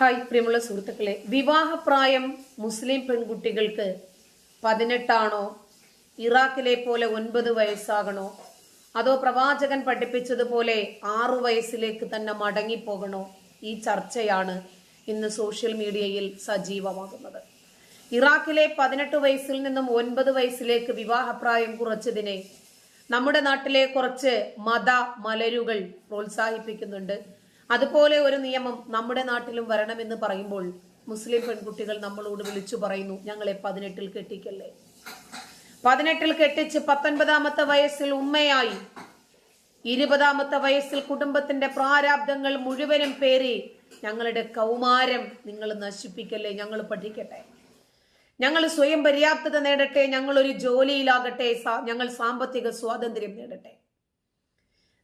Hi പ്രിയമുള്ള സുഹൃത്തുക്കളെ. വിവാഹപ്രായം മുസ്ലിം പെൺകുട്ടികൾക്ക് പതിനെട്ടാണോ? ഇറാഖിലെ പോലെ ഒൻപത് വയസ്സാകണോ? അതോ പ്രവാചകൻ പഠിപ്പിച്ചതുപോലെ ആറു വയസ്സിലേക്ക് തന്നെ മടങ്ങിപ്പോകണോ? ഈ ചർച്ചയാണ് ഇന്ന് സോഷ്യൽ മീഡിയയിൽ സജീവമാകുന്നത്. ഇറാഖിലെ പതിനെട്ട് വയസ്സിൽ നിന്നും ഒൻപത് വയസ്സിലേക്ക് വിവാഹപ്രായം കുറച്ചതിനെ നമ്മുടെ നാട്ടിലെ കുറച്ച് മത മലരുകൾ പ്രോത്സാഹിപ്പിക്കുന്നുണ്ട്. അതുപോലെ ഒരു നിയമം നമ്മുടെ നാട്ടിലും വരണമെന്ന് പറയുമ്പോൾ മുസ്ലിം പെൺകുട്ടികൾ നമ്മളോട് വിളിച്ചു പറയുന്നു ഞങ്ങളെ പതിനെട്ടിൽ കെട്ടിക്കല്ലേ? പതിനെട്ടിൽ കെട്ടിച്ച് പത്തൊൻപതാമത്തെ വയസ്സിൽ ഉമ്മയായി. ഇരുപതാമത്തെ വയസ്സിൽ കുടുംബത്തിന്റെ പ്രാരാബ്ദങ്ങൾ മുഴുവനും പേറി ഞങ്ങളുടെ കൗമാരം നിങ്ങൾ നശിപ്പിക്കല്ലേ? ഞങ്ങൾ പഠിക്കട്ടെ. ഞങ്ങൾ സ്വയം പര്യാപ്തത നേടട്ടെ. ഞങ്ങൾ ഒരു ജോലിയിലാകട്ടെ. ഞങ്ങൾ സാമ്പത്തിക സ്വാതന്ത്ര്യം നേടട്ടെ.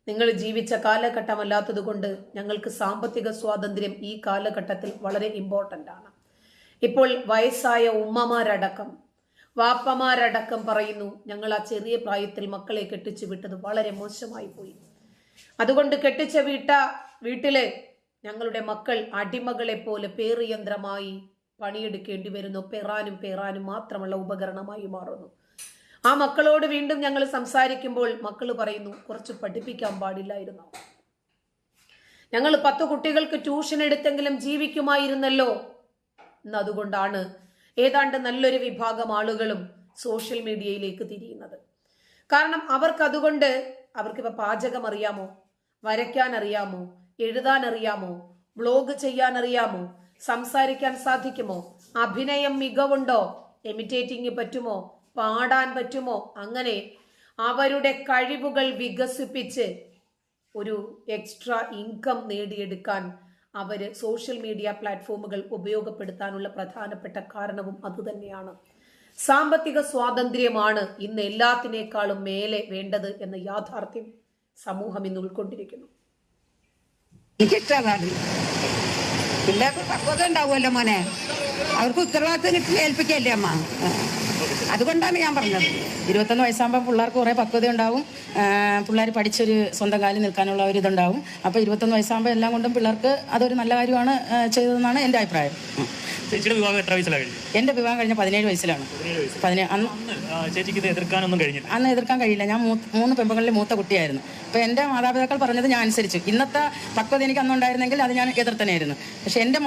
നിങ്ങൾ ജീവിച്ച കാലഘട്ടമല്ലാത്തത് കൊണ്ട് ഞങ്ങൾക്ക് സാമ്പത്തിക സ്വാതന്ത്ര്യം ഈ കാലഘട്ടത്തിൽ വളരെ ഇമ്പോർട്ടന്റ് ആണ്. ഇപ്പോൾ വയസ്സായ ഉമ്മമാരടക്കം വാപ്പമാരടക്കം പറയുന്നു ഞങ്ങൾ ആ ചെറിയ പ്രായത്തിൽ മക്കളെ കെട്ടിച്ചു വിട്ടത് വളരെ മോശമായി പോയി. അതുകൊണ്ട് കെട്ടിച്ച വീട്ട വീട്ടിലെ ഞങ്ങളുടെ മക്കൾ അടിമകളെ പോലെ പേറിയന്ത്രമായി പണിയെടുക്കേണ്ടി വരുന്നു. പേറാനും പേറാനും മാത്രമുള്ള ഉപകരണമായി മാറുന്നു. ആ മക്കളോട് വീണ്ടും ഞങ്ങൾ സംസാരിക്കുമ്പോൾ മക്കൾ പറയുന്നു കുറച്ച് പഠിപ്പിക്കാൻ പാടില്ലായിരുന്നു? ഞങ്ങൾ പത്ത് കുട്ടികൾക്ക് ട്യൂഷൻ എടുത്തെങ്കിലും ജീവിക്കുമായിരുന്നല്ലോ. എന്നതുകൊണ്ടാണ് ഏതാണ്ട് നല്ലൊരു വിഭാഗം ആളുകളും സോഷ്യൽ മീഡിയയിലേക്ക് തിരിയുന്നത്. കാരണം അവർക്ക് അതുകൊണ്ട് അവർക്ക് ഇപ്പൊ പാചകം അറിയാമോ വരയ്ക്കാൻ അറിയാമോ എഴുതാൻ അറിയാമോ വ്ലോഗ് ചെയ്യാൻ അറിയാമോ സംസാരിക്കാൻ സാധിക്കുമോ? അഭിനയം മികവുണ്ടോ? എമിറ്റേറ്റിംഗ് പറ്റുമോ? പാടാൻ പറ്റുമോ? അങ്ങനെ അവരുടെ കഴിവുകൾ വികസിപ്പിച്ച് ഒരു എക്സ്ട്രാ ഇൻകം നേടിയെടുക്കാൻ അവർ സോഷ്യൽ മീഡിയ പ്ലാറ്റ്ഫോമുകൾ ഉപയോഗപ്പെടുത്താനുള്ള പ്രധാനപ്പെട്ട കാരണവും അതുതന്നെയാണ് സാമ്പത്തിക സ്വാതന്ത്ര്യമാണ് ഇന്ന് എല്ലാത്തിനേക്കാളും മേലെ വേണ്ടത് എന്ന യാഥാർത്ഥ്യം സമൂഹം ഇന്ന് ഉൾക്കൊണ്ടിരിക്കുന്നു. പിള്ളേർക്ക് പക്വത ഉണ്ടാവുമല്ലോ മോനെ. അവർക്ക് ഉത്തരവാദിത്തം ഏൽപ്പിക്കല്ലേ അമ്മ. അതുകൊണ്ടാണ് ഞാൻ പറഞ്ഞത്. ഇരുപത്തൊന്ന് വയസ്സാകുമ്പോൾ പിള്ളേർക്ക് കുറേ പക്വത ഉണ്ടാവും. പിള്ളേർ പഠിച്ചൊരു സ്വന്തം കാലിൽ നിൽക്കാനുള്ള ഒരു ഇതുണ്ടാവും. അപ്പോൾ ഇരുപത്തൊന്ന് വയസ്സാകുമ്പോൾ എല്ലാം കൊണ്ടും പിള്ളേർക്ക് അതൊരു നല്ല കാര്യമാണ് ചെയ്തതെന്നാണ് എന്റെ അഭിപ്രായം. ചേച്ചിയുടെ വിവാഹം എത്ര വയസ്സിലാണ് കഴിഞ്ഞത്? എന്റെ വിവാഹം കഴിഞ്ഞ പതിനേഴ് വയസ്സിലാണ്. പതിനേഴ് അന്ന് അന്ന് ആ, ചേച്ചിക്ക് ഇത് എതിർക്കാനൊന്നും കഴിഞ്ഞില്ല. അന്ന് എതിർക്കാൻ കഴിയില്ല. ഞാൻ മൂന്ന് പെമ്പുകളിൽ മൂത്ത കുട്ടിയായിരുന്നു. അപ്പോൾ എന്റെ മാതാപിതാക്കൾ പറഞ്ഞത് ഞാൻ അനുസരിച്ചു. ഇന്നത്തെ പക്വത എനിക്ക് അന്നുണ്ടായിരുന്നെങ്കിൽ അത് ഞാൻ എതിർത്തനായിരുന്നു പക്ഷേ എന്റെ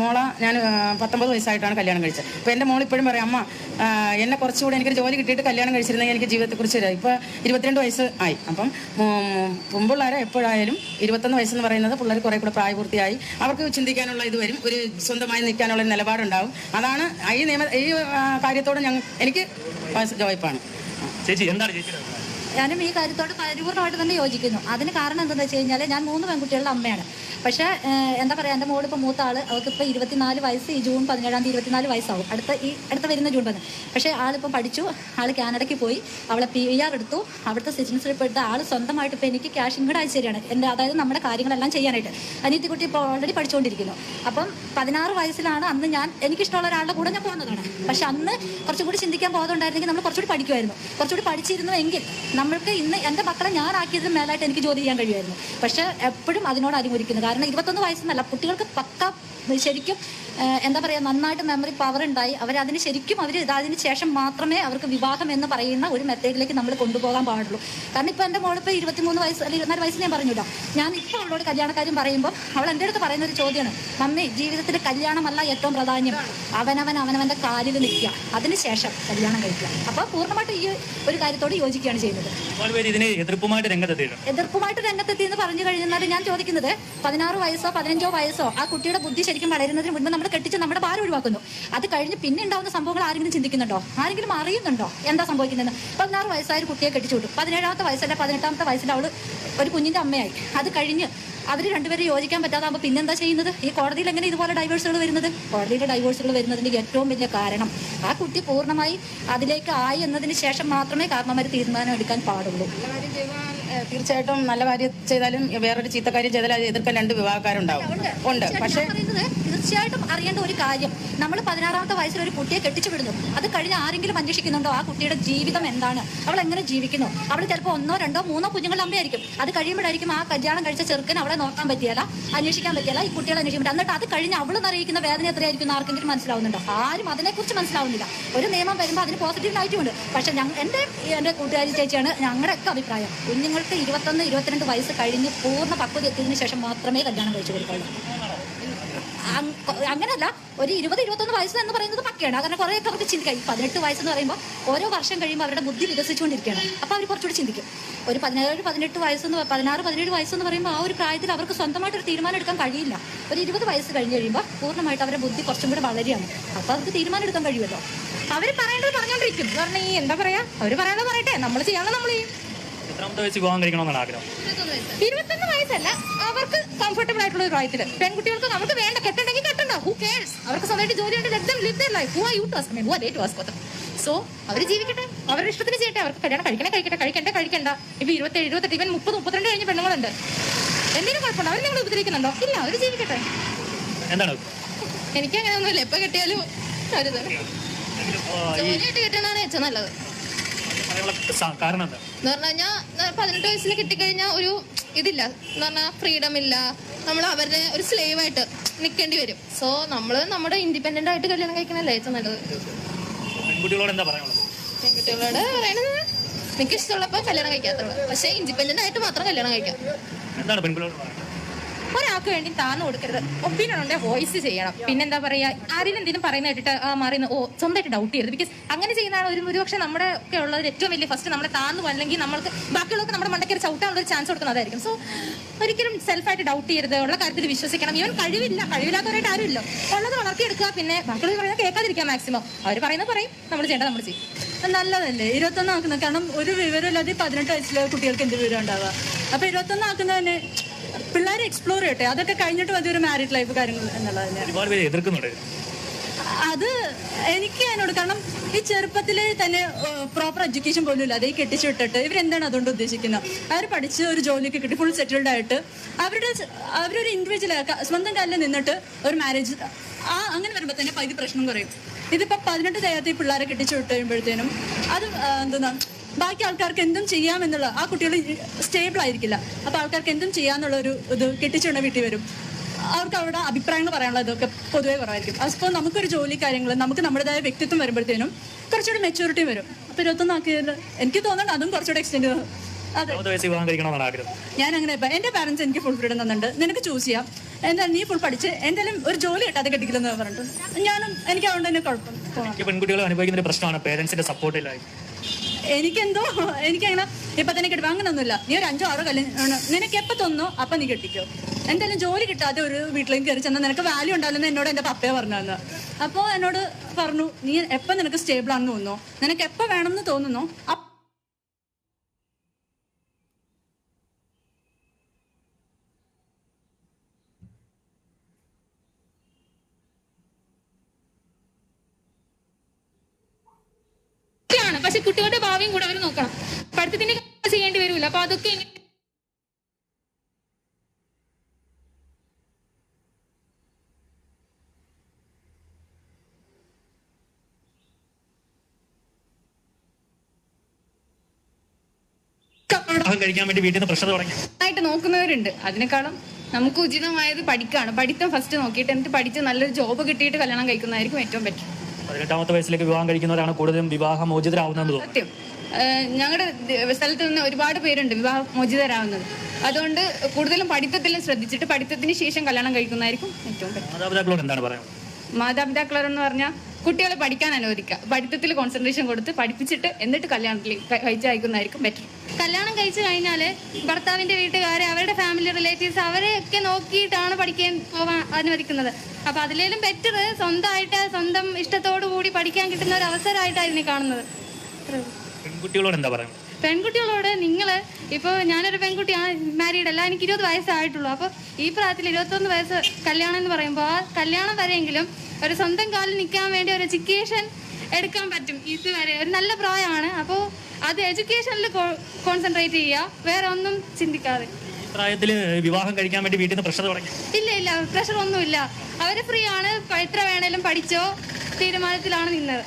മോളെ ഞാൻ പത്തൊമ്പത് വയസ്സായിട്ടാണ് കല്യാണം കഴിച്ചത്. അപ്പോൾ എന്റെ മോൾ ഇപ്പോഴും പറയും അമ്മ എന്നെ കുറച്ചുകൂടെ എനിക്ക് ജോലി കിട്ടിയിട്ട് കല്യാണം കഴിച്ചിരുന്നെങ്കിൽ എനിക്ക് ജീവിതത്തെക്കുറിച്ച് വരാം ഇപ്പോൾ ഇരുപത്തിരണ്ട് വയസ്സ് ആയി. അപ്പം പെൺപിള്ളേരെ എപ്പോഴായാലും ഇരുപത്തൊന്ന് വയസ്സെന്ന് പറയുന്നത് പിള്ളേർ കുറേ കൂടെ പ്രായപൂർത്തിയായി. അവർക്ക് ചിന്തിക്കാനുള്ള ഇത് വരും. ഒരു സ്വന്തമായി നിൽക്കാനുള്ള ഒരു നിലപാടുണ്ടാവും. അതാണ് ഈ നിയമ ഈ കാര്യത്തോട് ഞങ്ങൾ എനിക്ക് ജോയിപ്പാണ്. ചേച്ചി എന്താണ് ചേച്ചി? ഞാനും ഈ കാര്യത്തോട് പരിപൂർണമായിട്ട് തന്നെ യോജിക്കുന്നു. അതിന് കാരണം എന്താണെന്ന് വെച്ച് കഴിഞ്ഞാൽ ഞാൻ മൂന്ന് പെൺകുട്ടികളുടെ അമ്മയാണ്. പക്ഷേ എന്താ പറയുക എന്റെ മോളിപ്പോൾ മൂത്ത ആൾ അവൾക്ക് ഇപ്പോൾ ഇരുപത്തിനാല് വയസ്സ് ഈ ജൂൺ പതിനേഴാം തീയതി ഇരുപത്തിനാല് വയസ്സാവും. അടുത്ത ഈ അടുത്ത വരുന്ന ജൂൺ പതിന് പക്ഷേ ആളിപ്പം പഠിച്ചു ആൾ കാനഡയ്ക്ക് പോയി അവളെ പി ആർ എടുത്തു. അവിടുത്തെ സിറ്റിസൺഷിപ്പ് എടുത്ത ആൾ സ്വന്തമായിട്ട് ഇപ്പോൾ എനിക്ക് ക്യാഷ് ഇങ്ങോട്ട് അയച്ചു തരികയാണ്. എന്റെ അതായത് നമ്മുടെ കാര്യങ്ങളെല്ലാം ചെയ്യാനായിട്ട്. അനിയത്തിക്കുട്ടി ഇപ്പോൾ ഓൾറെഡി പഠിച്ചുകൊണ്ടിരിക്കുന്നു അപ്പം പതിനാറ് വയസ്സിലാണ് അന്ന് ഞാൻ എനിക്കിഷ്ടമുള്ള ഒരാളുടെ കൂടെ ഞാൻ പോകുന്നതാണ്. പക്ഷെ അന്ന് കുറച്ചുകൂടി ചിന്തിക്കാൻ പോകുന്നുണ്ടായിരുന്നെങ്കിൽ നമ്മൾ കുറച്ചുകൂടി പഠിക്കുമായിരുന്നു കുറച്ചുകൂടി പഠിച്ചിരുന്നു എങ്കിൽ നമ്മൾക്ക് ഇന്ന് എന്റെ മക്കളെ ഞാൻ ആക്കിയതിന് മേലായിട്ട് എനിക്ക് ജോലി ചെയ്യാൻ കഴിയുമായിരുന്നു. പക്ഷെ എപ്പോഴും അതിനോട് അനുകൂലിക്കുന്നു കാരണം ഇരുപത്തൊന്ന് വയസ്സെന്നല്ല കുട്ടികൾക്ക് പക്ക ശരിക്കും എന്താ പറയുക നന്നായിട്ട് മെമ്മറി പവർ ഉണ്ടായി. അവർ അതിന് ശരിക്കും അവർ അതിന് ശേഷം മാത്രമേ അവർക്ക് വിവാഹം എന്ന് പറയുന്ന ഒരു മെത്തേഡിലേക്ക് നമ്മൾ കൊണ്ടുപോകാൻ പാടുള്ളൂ. കാരണം ഇപ്പോൾ എന്റെ മോളിപ്പോൾ ഇരുപത്തിമൂന്ന് വയസ്സ് അല്ലെങ്കിൽ ഇരുപത്തിനാല് വയസ്സ് ഞാൻ പറഞ്ഞല്ലോ. ഞാൻ ഇപ്പോൾ അവളോട് കല്യാണക്കാര്യം പറയുമ്പോൾ അവൾ എന്റെ അടുത്ത് പറയുന്ന ഒരു ചോദ്യമാണ് മമ്മി ജീവിതത്തിൽ കല്യാണമല്ല ഏറ്റവും പ്രാധാന്യം. അവനവൻ അവനവന്റെ കാലിൽ നിൽക്കുക. അതിനുശേഷം കല്യാണം കഴിക്കുക. അപ്പോൾ പൂർണമായിട്ട് ഈ ഒരു കാര്യത്തോട് യോജിക്കുകയാണ് ചെയ്യുന്നത്. എതിർപ്പുമായിട്ട് രംഗത്തെത്തി എന്ന് പറഞ്ഞു കഴിഞ്ഞാൽ ഞാൻ ചോദിക്കുന്നത് പതിനാറ് വയസ്സോ പതിനഞ്ചോ വയസ്സോ ആ കുട്ടിയുടെ ബുദ്ധി ശരിക്കും വളരുന്നതിന് മുൻപ് നമ്മൾ കെട്ടിച്ച് നമ്മുടെ ഭാരം ഒഴിവാക്കുന്നു. അത് കഴിഞ്ഞ് പിന്നെ ഉണ്ടാവുന്ന സംഭവങ്ങൾ ആരെങ്കിലും ചിന്തിക്കുന്നുണ്ടോ? ആരെങ്കിലും അറിയുന്നുണ്ടോ? എന്താ സംഭവിക്കുന്നത് പതിനാറ് വയസ്സായ ഒരു കുട്ടിയെ കെട്ടിച്ചു വിട്ടു. പതിനേഴാമത്തെ വയസ്സല്ല പതിനെട്ടാമത്തെ വയസ്സിൽ അവൾ ഒരു കുഞ്ഞിന്റെ അമ്മയായി. അത് കഴിഞ്ഞ് അവർ രണ്ടുപേരും യോജിക്കാൻ പറ്റാതാകുമ്പോൾ പിന്നെന്താ ചെയ്യുന്നത്? ഈ കോടതിയിൽ എങ്ങനെ ഇതുപോലെ ഡൈവേഴ്സുകൾ വരുന്നത്? കോടതിയിലെ ഡൈവേഴ്സുകൾ വരുന്നതിന്റെ ഏറ്റവും വലിയ കാരണം ആ കുട്ടി പൂർണമായി അതിലേക്ക് ആയി എന്നതിന് ശേഷം മാത്രമേ കാരണവർ തീരുമാനം എടുക്കാൻ പാടുള്ളൂ. തീർച്ചയായിട്ടും നല്ല കാര്യം ചെയ്താലും വേറൊരു ചീത്ത കാര്യം ചെയ്താലും അത് എതിർക്കാൻ രണ്ട് വിവാഹക്കാരുണ്ടാവും. ഉണ്ട്. പക്ഷേ തീർച്ചയായിട്ടും അറിയേണ്ട ഒരു കാര്യം നമ്മൾ പതിനാറാമത്തെ വയസ്സിൽ ഒരു കുട്ടിയെ കെട്ടിച്ചു വിടുന്നു അത് കഴിഞ്ഞ് ആരെങ്കിലും അന്വേഷിക്കുന്നുണ്ടോ ആ കുട്ടിയുടെ ജീവിതം എന്താണ്? അവൾ എങ്ങനെ ജീവിക്കുന്നു? അവൾ ചിലപ്പോൾ ഒന്നോ രണ്ടോ മൂന്നോ കുഞ്ഞുങ്ങളുടെ അമ്മയായിരിക്കും. അത് കഴിയുമ്പോഴായിരിക്കും ആ കല്യാണം കഴിച്ച ചെറുക്കൻ അവളെ നോക്കാൻ പറ്റിയല്ല അന്വേഷിക്കാൻ പറ്റിയല്ല ഈ കുട്ടികളെ അന്വേഷിക്കാൻ പറ്റില്ല എന്നിട്ട് അത് കഴിഞ്ഞ് അവൾ അറിയിക്കുന്ന വേദന എത്രയായിരിക്കും ആർക്കെങ്കിലും മനസ്സിലാവുന്നുണ്ടോ? ആരും അതിനെക്കുറിച്ച് മനസ്സിലാവുന്നില്ല. ഒരു നിയമം വരുമ്പോൾ അതിന് പോസിറ്റീവ് ആയിട്ടുമുണ്ട് പക്ഷെ ഞങ്ങൾ എന്റെ എന്റെ കൂട്ടുകാരി ചേച്ചിയാണ് ഞങ്ങളുടെ ഒക്കെ അഭിപ്രായം. കുഞ്ഞുങ്ങൾക്ക് ഇരുപത്തൊന്ന് ഇരുപത്തിരണ്ട് വയസ്സ് കഴിഞ്ഞ് പൂർണ പക്വത എത്തിയതിനു ശേഷം മാത്രമേ കല്യാണം കഴിച്ചു കൊടുക്കുള്ളൂ. അങ്ങനല്ല. ഒരു ഇരുപത് ഇരുപത്തൊന്ന് വയസ്സ് എന്ന് പറയുന്നത് പക്കയാണ്. കാരണം കുറേയൊക്കെ അവർക്ക് ചിന്തിക്കാം ഈ പതിനെട്ട് വയസ്സെന്ന് പറയുമ്പോൾ ഓരോ വർഷം കഴിയുമ്പോൾ അവരുടെ ബുദ്ധി വികസിച്ചുകൊണ്ടിരിക്കുകയാണ്. അപ്പോൾ അവർ കുറച്ചുകൂടി ചിന്തിക്കും. ഒരു പതിനേഴ് പതിനെട്ട് വയസ്സെന്ന് പതിനാറ് പതിനേഴ് വയസ്സെന്ന് പറയുമ്പോൾ ആ ഒരു പ്രായത്തിൽ അവർക്ക് സ്വന്തമായിട്ട് ഒരു തീരുമാനം എടുക്കാൻ കഴിയില്ല. ഒരു ഇരുപത് വയസ്സ് കഴിഞ്ഞ് കഴിയുമ്പോൾ പൂർണമായിട്ട് അവരുടെ ബുദ്ധി കുറച്ചും കൂടി വളരെയാണ് അപ്പോൾ അവർക്ക് തീരുമാനം എടുക്കാൻ കഴിയുമല്ലോ. അവർ പറയേണ്ടത് പറഞ്ഞോണ്ടിരിക്കും. കാരണം ഈ എന്താ പറയാ? അവർ പറയാതെ പറയട്ടെ. നമ്മൾ ചെയ്യാനുള്ള നമ്മൾ ചെയ്യും. എത്രാമത്തെ വയസ്സ് വിവാഹം കഴിക്കണമെന്നാണ് ആഗ്രഹം? ഇരുപത്തൊന്ന് വയസ്സല്ല. അവർക്ക് കംഫർട്ടബിൾ ആയിട്ടുള്ള ഒരു പ്രായത്തിൽ. പെൺകുട്ടികൾക്ക് നമുക്ക് വേണ്ട കെട്ടണ്ടെങ്കിൽ കെട്ടണ്ട. ഹു കെയർസ് അവർക്ക് സ്വന്തമായിട്ട് ജോലി ഉണ്ട് let them live their life who are you to ask me who are they to ask so അവർ ജീവിക്കട്ടെ. അവരുടെ ഇഷ്ടത്തിന് ചെയ്യട്ടെ. അവർക്ക് കല്യാണം കഴിക്കണേ കഴിക്കട്ടെ കഴിക്കണ്ടേ കഴിക്കണ്ട. ഇപ്പൊ ഇരുപത്തേഴ് ഇരുപത്തെട്ട് ഇവൻ മുപ്പത് മുപ്പത്തിരണ്ട് കഴിഞ്ഞ പെണ്ണുങ്ങളുണ്ട്. എന്തെങ്കിലും കുഴപ്പമുണ്ടോ? അവർ നിങ്ങൾ ഉപദ്രവിക്കുന്നുണ്ടോ? ഇല്ല അവർ ജീവിക്കട്ടെ. എന്താണ്? എനിക്ക് അങ്ങനെയൊന്നുമില്ല എപ്പോ കെട്ടിയാലും ഈ ജോലിയായിട്ട് കെട്ടണതാണ് ഏറ്റവും നല്ലത്. സ- കാരണം എന്താ? എന്ന് പറഞ്ഞു കഴിഞ്ഞാൽ പതിനെട്ട് വയസ്സിൽ കിട്ടിക്കഴിഞ്ഞാൽ ഒരു ഇതില്ല. എന്ന് പറഞ്ഞാൽ ഫ്രീഡം ഇല്ല. നമ്മൾ അവരുടെ ഒരു സ്ലേവ് ആയിട്ട് നിൽക്കേണ്ടി വരും. സോ നമ്മൾ നമ്മുടെ ഇൻഡിപെൻഡന്റ് ആയിട്ട് കല്യാണം കഴിക്കണല്ലേ ഏറ്റവും നല്ലത്. പെൺകുട്ടികളോട് എന്താ പറയാനുള്ളത്? പെൺകുട്ടികളോട് പറയണത് എനിക്ക് ഇഷ്ടമുള്ളപ്പോൾ കല്യാണം കഴിക്കാത്തുള്ളൂ പക്ഷേ ഇൻഡിപെൻഡന്റ് ആയിട്ട് മാത്രം കല്യാണം കഴിക്കാം. എന്താണ് പെൺകുട്ടികളോട് പറയുന്നത് ഒരാൾക്ക് വേണ്ടി താന്നു കൊടുക്കരുത്. ഒപ്പീനിയൻ ഉണ്ടെങ്കിൽ വോയിസ് ചെയ്യണം. പിന്നെന്താ പറയാ ആരെങ്കിലും എന്തെങ്കിലും പറയുന്ന കേട്ടിട്ട് ആ മാറി ഓ സ്വന്തമായിട്ട് ഡൗട്ട് ചെയ്യരുത്. ബിക്കോസ് അങ്ങനെ ചെയ്യുന്നതാണ് ഒരു ഒരുപക്ഷെ നമ്മുടെ ഒക്കെ ഉള്ളത് ഏറ്റവും വലിയ ഫസ്റ്റ് നമ്മളെ താന്നു അല്ലെങ്കിൽ നമ്മൾക്ക് ബാക്കിയുള്ളവർക്ക് നമ്മുടെ മണ്ടയ്ക്ക് ചവിട്ടാനുള്ള ഒരു ചാൻസ് കൊടുക്കുന്നതായിരിക്കും സോ ഒരിക്കലും സെൽഫായിട്ട് ഡൗട്ട് ചെയ്യരുത്. ഉള്ള കാര്യത്തിൽ വിശ്വസിക്കണം. ഇവൻ കഴിവില്ല കഴിവില്ലാത്തവരായിട്ട് ആരുമില്ല. ഉള്ളത് വളർത്തിയെടുക്കുക പിന്നെ ബാക്കിയുള്ളവർ പറയുന്നത് കേൾക്കാതിരിക്കുക മാക്സിമം അവർ പറയുന്നത് പറയും നമ്മൾ ചെയ്യേണ്ടത് നമ്മൾ ചെയ്യും. നല്ലതല്ലേ? ഇരുപത്തൊന്ന് ആക്കുന്നത് കാരണം ഒരു വിവരമില്ലാതെ പതിനെട്ട് വയസ്സിലെ കുട്ടികൾക്ക് എന്ത് വിവരം ഉണ്ടാവുക? അപ്പൊ ഇരുപത്തൊന്ന് ആക്കുന്നത് പിള്ളേരെ എക്സ്പ്ലോർ ചെയ്യട്ടെ? അതൊക്കെ കഴിഞ്ഞിട്ട് മതി ഒരു മാരീഡ് ലൈഫ് കാര്യങ്ങൾ എന്നുള്ളത് തന്നെ ഒരുപാട് പേര് എതിർക്കുന്നുണ്ട്. അത് എനിക്ക് അതിനോട് കാരണം ഈ ചെറുപ്പത്തിൽ തന്നെ പ്രോപ്പർ എഡ്യൂക്കേഷൻ പോലും ഇല്ല അതേ കെട്ടിച്ചു വിട്ടിട്ട് ഇവരെന്താണ് അതുകൊണ്ട് ഉദ്ദേശിക്കുന്നത്? അവർ പഠിച്ച് ഒരു ജോലിക്ക് കിട്ടി ഫുൾ സെറ്റിൽഡ് ആയിട്ട് അവരുടെ അവരൊരു ഇൻഡിവിജ്വൽ സ്വന്തം കാലിൽ നിന്നിട്ട് ഒരു മാരേജ് ആ അങ്ങനെ വരുമ്പോൾ തന്നെ പകുതി പ്രശ്നം കുറയും. ഇതിപ്പോൾ പതിനെട്ട് തയ്യാത്ത ഈ പിള്ളേരെ കെട്ടിച്ചു വിട്ട് കഴിയുമ്പോഴത്തേനും അത് എന്താണ് ബാക്കി ആൾക്കാർക്ക് എന്തും ചെയ്യാമെന്നുള്ള ആ കുട്ടികൾ സ്റ്റേബിൾ ആയിരിക്കില്ല. അപ്പൊ ആൾക്കാർക്ക് എന്തും ചെയ്യാന്നുള്ള ഒരു ഇത് കെട്ടിച്ചുകൊണ്ട് വീട്ടിൽ വരും. അവർക്ക് അവരുടെ അഭിപ്രായങ്ങൾ പറയാനുള്ളതൊക്കെ പൊതുവേ കുറവായിരിക്കും. അപ്പോൾ നമുക്കൊരു ജോലി കാര്യങ്ങൾ നമുക്ക് നമ്മുടേതായ വ്യക്തിത്വം വരുമ്പോഴത്തേനും കുറച്ചുകൂടി മെച്ചൂരിറ്റി വരും. അപ്പോൾ ഇരുപത്തൊന്ന് ആക്കിയത് എനിക്ക് തോന്നുന്നുണ്ട് അതും കുറച്ചുകൂടി എക്സ്റ്റെൻഡ് ഞാൻ അങ്ങനെ എന്റെ പാരന്റ്സ് എനിക്ക് ഫുൾ ഫ്രീഡം തന്നിട്ടുണ്ട്. നിനക്ക് ചൂസ് ചെയ്യാം. എന്താ നീ ഫുൾ പഠിച്ച് എന്തായാലും ഒരു ജോലി കിട്ടാതെ കെട്ടിക്കില്ലെന്ന് പറഞ്ഞിട്ട്. ഞാനും എനിക്ക് അതുകൊണ്ട് തന്നെ കുഴപ്പം. പെൺകുട്ടികൾ അനുഭവിക്കുന്ന ഒരു പ്രശ്നമാണ് പേരൻസിന്റെ സപ്പോർട്ടില്ലായി എനിക്കെന്തോ എനിക്കങ്ങനെ ഇപ്പൊ തന്നെ കിട്ടും അങ്ങനൊന്നുമില്ല. നീ ഒരു അഞ്ചോ ആറോ കല്യാണം നിനക്ക് എപ്പോ തോന്നോ അപ്പൊ നീ കെട്ടിക്കോ. എന്തായാലും ജോലി കിട്ടാതെ ഒരു വീട്ടിലേക്ക് കയറി ചെന്നാൽ നിനക്ക് വാല്യൂ ഉണ്ടാവില്ലെന്ന് എന്നോട് എന്റെ പപ്പയെ പറഞ്ഞു അപ്പോ അപ്പോൾ എന്നോട് പറഞ്ഞു നീ എപ്പോൾ നിനക്ക് സ്റ്റേബിൾ ആണെന്ന് തോന്നുന്നു? നിനക്ക് എപ്പോ വേണമെന്ന് തോന്നുന്നോ? അപ്പ ആണ് പക്ഷെ കുട്ടികളുടെ ഭാവിയും കൂടെ അവർ നോക്കണം. പഠിത്തത്തിന്റെ ചെയ്യേണ്ടി വരില്ല അപ്പൊ അതൊക്കെ വിവാഹം കഴിക്കാൻ വേണ്ടി വീട്ടിൽ നിന്ന് പ്രഷർ തുടങ്ങി. ആയിട്ട് നോക്കുന്നവരുണ്ട്. അതിനേക്കാളും നമുക്ക് ഉചിതമായത് പഠിക്കാണ്. പഠിത്തം ഫസ്റ്റ് നോക്കിയിട്ട് എന്നിട്ട് പഠിച്ച് നല്ലൊരു ജോബ് കിട്ടിയിട്ട് കല്യാണം കഴിക്കുന്നതായിരിക്കും ഏറ്റവും ബെറ്റർ പതിനെട്ടാമത്തെ വയസ്സിലേക്ക് വിവാഹം കഴിക്കുന്നവരാണ് കൂടുതലും വിവാഹ മോചിതരാവുന്നതെന്ന് സത്യം. ഞങ്ങളുടെ സ്ഥലത്ത് നിന്ന് ഒരുപാട് പേരുണ്ട് വിവാഹ മോചിതരാകുന്നത് അതുകൊണ്ട് കൂടുതലും പഠിത്തത്തിലും ശ്രദ്ധിച്ചിട്ട് പഠിത്തത്തിന് ശേഷം കല്യാണം കഴിക്കുന്നതായിരിക്കും ഏറ്റവും മാതാപിതാക്കളോട് എന്താണ് പറയുക മാതാപിതാക്കളോടെന്ന് പറഞ്ഞാൽ കുട്ടികളെ പഠിക്കാൻ അനുവദിക്കുക. പഠിത്തത്തിൽ കോൺസെൻട്രേഷൻ കൊടുത്ത് പഠിപ്പിച്ചിട്ട് എന്നിട്ട് കല്യാണത്തിൽ കഴിച്ച് അയക്കുന്നതായിരിക്കും ബെറ്റർ കല്യാണം കഴിച്ചു കഴിഞ്ഞാൽ ഭർത്താവിന്റെ വീട്ടുകാരെ അവരുടെ ഫാമിലി റിലേറ്റീവ്സ് അവരെയൊക്കെ നോക്കിയിട്ടാണ് പഠിക്കാൻ പോകാൻ അനുവദിക്കുന്നത്. അപ്പൊ അതിലേലും ബെറ്റർ സ്വന്തമായിട്ട് സ്വന്തം ഇഷ്ടത്തോടു കൂടി പഠിക്കാൻ കിട്ടുന്ന ഒരു അവസരമായിട്ടായിരുന്നു കാണുന്നത്. പെൺകുട്ടികളോട് എന്താ പറയുക പെൺകുട്ടികളോട് നിങ്ങൾ ഇപ്പോൾ ഞാനൊരു പെൺകുട്ടിയാണ് മാരീഡ് അല്ല എനിക്ക് ഇരുപത് വയസ്സായിട്ടുള്ളൂ. അപ്പോൾ ഈ പ്രായത്തിൽ ഇരുപത്തൊന്ന് വയസ്സ് കല്യാണം എന്ന് പറയുമ്പോൾ ആ കല്യാണം വരെയെങ്കിലും ഒരു സ്വന്തം കാലിൽ നിൽക്കാൻ വേണ്ടി ഒരു എഡ്യൂക്കേഷൻ എടുക്കാൻ പറ്റും. ഇതുവരെ ഒരു നല്ല പ്രായമാണ്. അപ്പോൾ അത് എഡ്യൂക്കേഷനിൽ കോൺസെൻട്രേറ്റ് ചെയ്യുക. വേറെ ഒന്നും ചിന്തിക്കാതെ. ഈ പ്രായത്തിൽ വിവാഹം കഴിക്കാൻ വേണ്ടി വീട്ടിൽ നിന്ന് പ്രഷർ തുടങ്ങി. ഇല്ല ഇല്ല. പ്രഷർ ഒന്നുമില്ല. അവർ ഫ്രീ ആണ്. എത്ര വേണേലും പഠിച്ചോ തീരുമാനത്തിലാണ് നിന്നത്.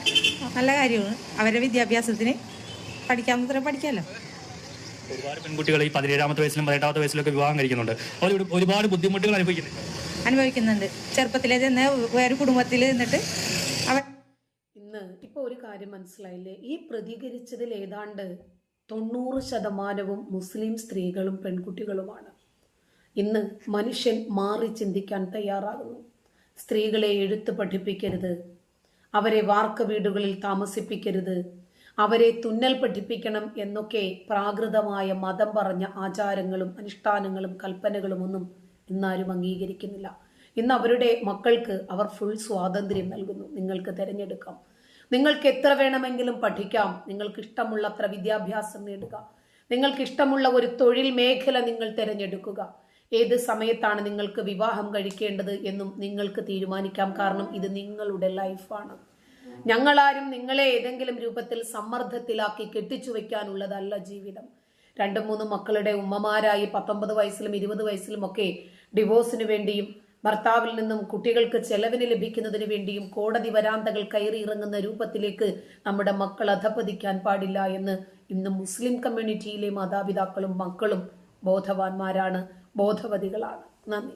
നല്ല കാര്യമാണ്. അവരുടെ വിദ്യാഭ്യാസത്തിന് പഠിക്കാവുന്നത്ര പഠിക്കാമല്ലോ ഒരുപാട് പെൺകുട്ടികൾ ഈ പതിനേഴാമത്തെ വയസ്സിലും പതിനെട്ടാമത്തെ വയസ്സിലൊക്കെ വിവാഹം കഴിക്കുന്നുണ്ട്. അവർ ഒരുപാട് ബുദ്ധിമുട്ടുകൾ അനുഭവിക്കുന്നുണ്ട്. അനുഭവിക്കുന്നുണ്ട്. ചെറുപ്പത്തിലേ തന്നെ വേറെ കുടുംബത്തിൽ നിന്നിട്ട് അവ ഇന്ന് ഇപ്പോൾ ഒരു കാര്യം മനസ്സിലായില്ലേ? ഈ പ്രതികരിച്ചതിൽ ഏതാണ്ട് തൊണ്ണൂറ് ശതമാനവും മുസ്ലിം സ്ത്രീകളും പെൺകുട്ടികളുമാണ്. ഇന്ന് മനുഷ്യൻ മാറി ചിന്തിക്കാൻ തയ്യാറാകുന്നു. സ്ത്രീകളെ എഴുത്ത് പഠിപ്പിക്കരുത്. അവരെ വാർക്ക വീടുകളിൽ താമസിപ്പിക്കരുത്. അവരെ തുന്നൽ പഠിപ്പിക്കണം എന്നൊക്കെ പ്രാകൃതമായ മതം പറഞ്ഞ ആചാരങ്ങളും അനുഷ്ഠാനങ്ങളും കൽപ്പനകളും ഒന്നും ഇന്നാരും അംഗീകരിക്കുന്നില്ല. ഇന്ന് അവരുടെ മക്കൾക്ക് അവർ ഫുൾ സ്വാതന്ത്ര്യം നൽകുന്നു. നിങ്ങൾക്ക് തിരഞ്ഞെടുക്കാം. നിങ്ങൾക്ക് എത്ര വേണമെങ്കിലും പഠിക്കാം. നിങ്ങൾക്ക് ഇഷ്ടമുള്ള അത്ര വിദ്യാഭ്യാസം നേടുക. നിങ്ങൾക്ക് ഇഷ്ടമുള്ള ഒരു തൊഴിൽ മേഖല നിങ്ങൾ തിരഞ്ഞെടുക്കുക. ഏത് സമയത്താണ് നിങ്ങൾക്ക് വിവാഹം കഴിക്കേണ്ടത് എന്നും നിങ്ങൾക്ക് തീരുമാനിക്കാം. കാരണം ഇത് നിങ്ങളുടെ ലൈഫാണ്. ഞങ്ങളാരും നിങ്ങളെ ഏതെങ്കിലും രൂപത്തിൽ സമ്മർദ്ദത്തിലാക്കി കെട്ടിച്ചു വയ്ക്കാനുള്ളതല്ല ജീവിതം. രണ്ടും മൂന്നും മക്കളുടെ ഉമ്മമാരായി പത്തൊമ്പത് വയസ്സിലും ഇരുപത് വയസ്സിലും ഒക്കെ ഡിവോഴ്സിന് വേണ്ടിയും ഭർത്താവിൽ നിന്നും കുട്ടികൾക്ക് ചെലവിന് ലഭിക്കുന്നതിന് വേണ്ടിയും കോടതി വരാന്തകൾ കയറി ഇറങ്ങുന്ന രൂപത്തിലേക്ക് നമ്മുടെ മക്കൾ അധപ്പതിക്കാൻ പാടില്ല എന്ന് ഇന്ന് മുസ്ലിം കമ്മ്യൂണിറ്റിയിലെ മാതാപിതാക്കളും മക്കളും ബോധവാന്മാരാണ് ബോധവതികളാണ്. നന്ദി.